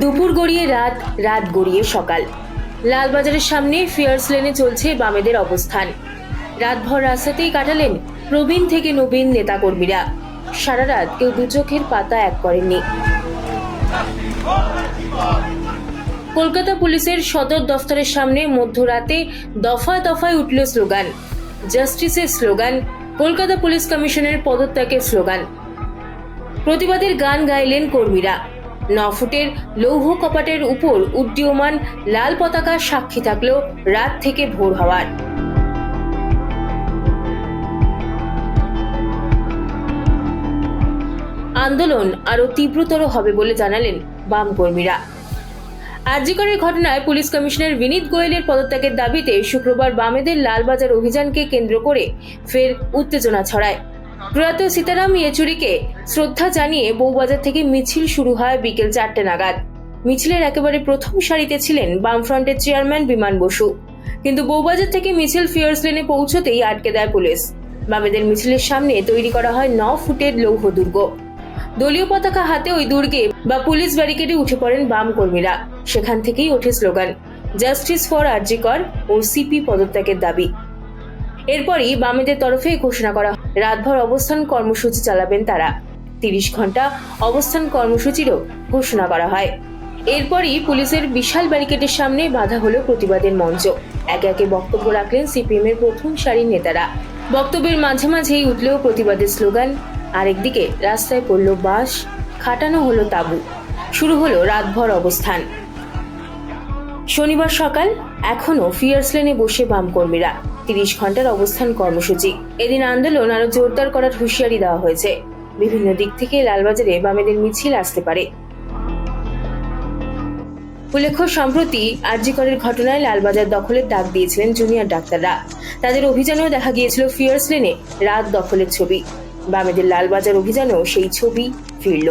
দুপুর গড়িয়ে রাত রাত গড়িয়ে সকাল। লালবাজারের সামনে ফিয়ার্স লেনে চলছে বামেদের অবস্থান। রাতভর রাস্তাতেই কাটালেন প্রবীণ থেকে নবীন নেতাকর্মীরা। সারা রাত কেউ দু চোখের পাতা এক করেননি। কলকাতা পুলিশের সদর দফতরের সামনে মধ্যরাতে দফায় দফায় উঠল স্লোগান, জাস্টিসের স্লোগান, কলকাতা পুলিশ কমিশনের পদত্যাগের স্লোগান। প্রতিবাদের গান গাইলেন কর্মীরা। ন ফুটের লৌহ কপাটের উপর উড্ডীয়মান লাল পতাকার সাক্ষী থাকলেও রাত থেকে ভোর হওয়ার। আন্দোলন আরও তীব্রতর হবে বলে জানালেন বাম কর্মীরা আরজিকরের ঘটনায় পুলিশ কমিশনার বিনীত গোয়েলের পদত্যাগের দাবিতে শুক্রবার বামেদের লালবাজার অভিযানকে কেন্দ্র করে ফের উত্তেজনা ছড়ায়। প্রয়াত সীতারাম ইয়েচুরিকে শ্রদ্ধা জানিয়ে বউবাজার থেকে মিছিল শুরু হয় বিকেল চারটে নাগাদ। মিছিলের একেবারে প্রথম সারিতে ছিলেন বামফ্রন্টের চেয়ারম্যান বিমান বসু। কিন্তু বউবাজার থেকে মিছিল ফিয়ার্স লেনে পৌঁছতেই আটকে দেয় পুলিশ। বামেদের মিছিলের সামনে তৈরি করা হয় ন ফুটের লৌহ দুর্গ। দলীয় পতাকা হাতে ওই দুর্গে বা পুলিশ ব্যারিকেডে উঠে পড়েন বাম কর্মীরা। সেখান থেকেই ওঠে স্লোগান, জাস্টিস ফর আরজিকর ও সিপি পদত্যাগের দাবি। এরপরই বামেদের তরফে ঘোষণা করা রাতভর অবস্থান কর্মসূচি চালাবেন তারা। তিরিশ ঘণ্টা অবস্থান কর্মসূচিরও ঘোষণা করা হয়। এরপরই পুলিশের বিশাল ব্যারিকেডের সামনে বাধা হলো প্রতিবাদের মঞ্চ। একে একে বক্তব্য রাখলেন সিপিএম এর প্রথম সারির নেতারা। বক্তব্যের মাঝে মাঝেই উঠলেও প্রতিবাদের স্লোগান, আরেকদিকে রাস্তায় পড়ল বাস খাটানো হলো তাঁবু। শুরু হলো রাতভর অবস্থান। শনিবার সকাল এখনও ফিয়ার্স লেনে বসে বাম কর্মীরা তিরিশ ঘণ্টার অবস্থান কর্মসূচি। এদিন আন্দোলন আরও জোরদার করার হুঁশিয়ারি দেওয়া হয়েছে। বিভিন্ন দিক থেকে লালবাজারে বামেদের মিছিল আসতে পারে। উল্লেখ্য, সম্প্রতি আরজিকরের ঘটনায় লালবাজার দখলের ডাক দিয়েছিলেন জুনিয়র ডাক্তাররা। তাদের অভিযানেও দেখা গিয়েছিল ফিয়ার্স লেনে রাত দখলের ছবি। বামেদের লালবাজার অভিযানেও সেই ছবি ফিরল।